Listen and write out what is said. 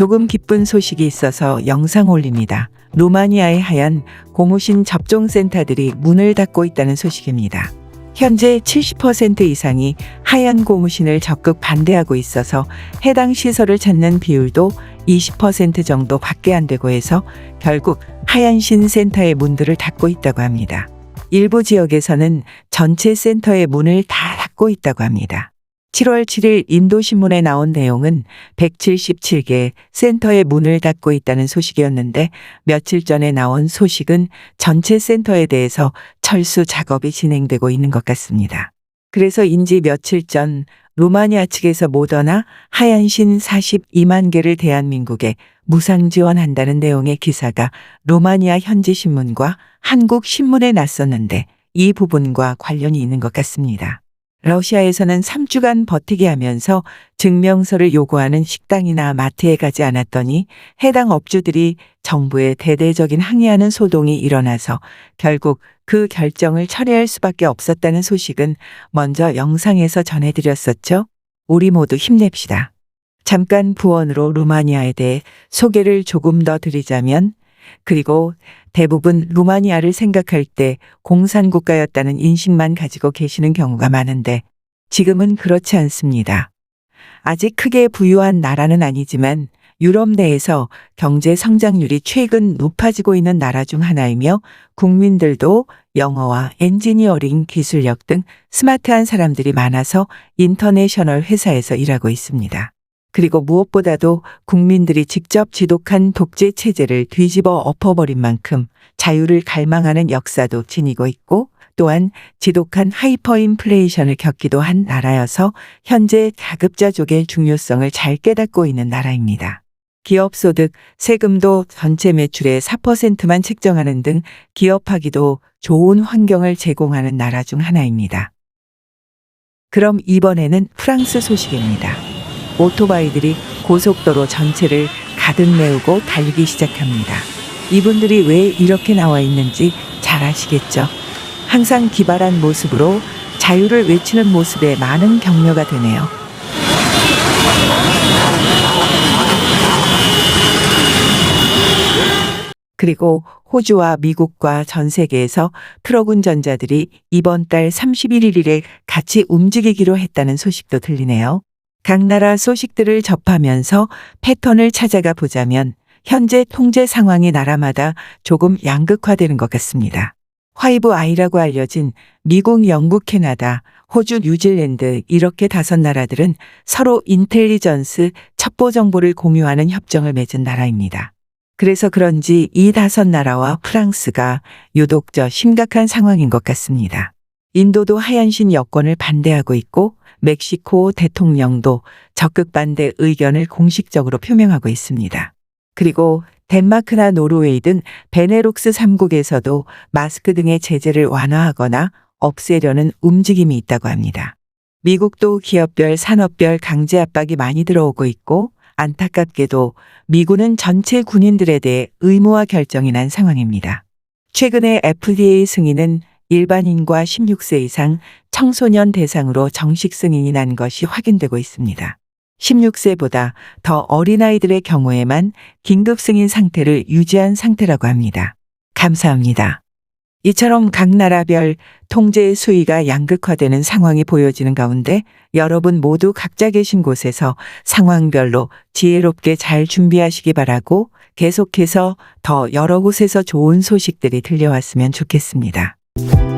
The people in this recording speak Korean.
조금 기쁜 소식이 있어서 영상 올립니다. 루마니아의 하얀 고무신 접종센터들이 문을 닫고 있다는 소식입니다. 현재 70% 이상이 하얀 고무신을 적극 반대하고 있어서 해당 시설을 찾는 비율도 20% 정도 밖에 안 되고 해서 결국 하얀 신 센터의 문들을 닫고 있다고 합니다. 일부 지역에서는 전체 센터의 문을 다 닫고 있다고 합니다. 7월 7일 인도신문에 나온 내용은 177개 센터의 문을 닫고 있다는 소식이었는데 며칠 전에 나온 소식은 전체 센터에 대해서 철수 작업이 진행되고 있는 것 같습니다. 그래서 인지 며칠 전 루마니아 측에서 모더나 하얀신 42만 개를 대한민국에 무상 지원한다는 내용의 기사가 루마니아 현지 신문과 한국 신문에 났었는데 이 부분과 관련이 있는 것 같습니다. 러시아에서는 3주간 버티게 하면서 증명서를 요구하는 식당이나 마트에 가지 않았더니 해당 업주들이 정부에 대대적인 항의하는 소동이 일어나서 결국 그 결정을 철회할 수밖에 없었다는 소식은 먼저 영상에서 전해드렸었죠. 우리 모두 힘냅시다. 잠깐 부원으로 루마니아에 대해 소개를 조금 더 드리자면 그리고 대부분 루마니아를 생각할 때 공산국가였다는 인식만 가지고 계시는 경우가 많은데 지금은 그렇지 않습니다. 아직 크게 부유한 나라는 아니지만 유럽 내에서 경제 성장률이 최근 높아지고 있는 나라 중 하나이며 국민들도 영어와 엔지니어링 기술력 등 스마트한 사람들이 많아서 인터내셔널 회사에서 일하고 있습니다. 그리고 무엇보다도 국민들이 직접 지독한 독재 체제를 뒤집어 엎어버린 만큼 자유를 갈망하는 역사도 지니고 있고 또한 지독한 하이퍼 인플레이션을 겪기도 한 나라여서 현재 가급자족의 중요성을 잘 깨닫고 있는 나라입니다. 기업 소득, 세금도 전체 매출의 4%만 책정하는 등 기업하기도 좋은 환경을 제공하는 나라 중 하나입니다. 그럼 이번에는 프랑스 소식입니다. 오토바이들이 고속도로 전체를 가득 메우고 달리기 시작합니다. 이분들이 왜 이렇게 나와 있는지 잘 아시겠죠? 항상 기발한 모습으로 자유를 외치는 모습에 많은 격려가 되네요. 그리고 호주와 미국과 전 세계에서 트럭 운전자들이 이번 달 31일에 같이 움직이기로 했다는 소식도 들리네요. 각 나라 소식들을 접하면서 패턴을 찾아가 보자면 현재 통제 상황이 나라마다 조금 양극화되는 것 같습니다. 화이브 아이라고 알려진 미국, 영국, 캐나다, 호주, 뉴질랜드 이렇게 다섯 나라들은 서로 인텔리전스 첩보 정보를 공유하는 협정을 맺은 나라입니다. 그래서 그런지 이 다섯 나라와 프랑스가 유독 저 심각한 상황인 것 같습니다. 인도도 하얀신 여권을 반대하고 있고 멕시코 대통령도 적극 반대 의견을 공식적으로 표명하고 있습니다. 그리고 덴마크나 노르웨이 등 베네룩스 3국에서도 마스크 등의 제재를 완화하거나 없애려는 움직임이 있다고 합니다. 미국도 기업별 산업별 강제 압박이 많이 들어오고 있고 안타깝게도 미군은 전체 군인들에 대해 의무화 결정이 난 상황입니다. 최근에 FDA 승인은 일반인과 16세 이상 청소년 대상으로 정식 승인이 난 것이 확인되고 있습니다. 16세보다 더 어린아이들의 경우에만 긴급 승인 상태를 유지한 상태라고 합니다. 감사합니다. 이처럼 각 나라별 통제의 수위가 양극화되는 상황이 보여지는 가운데 여러분 모두 각자 계신 곳에서 상황별로 지혜롭게 잘 준비하시기 바라고 계속해서 더 여러 곳에서 좋은 소식들이 들려왔으면 좋겠습니다. Thank you.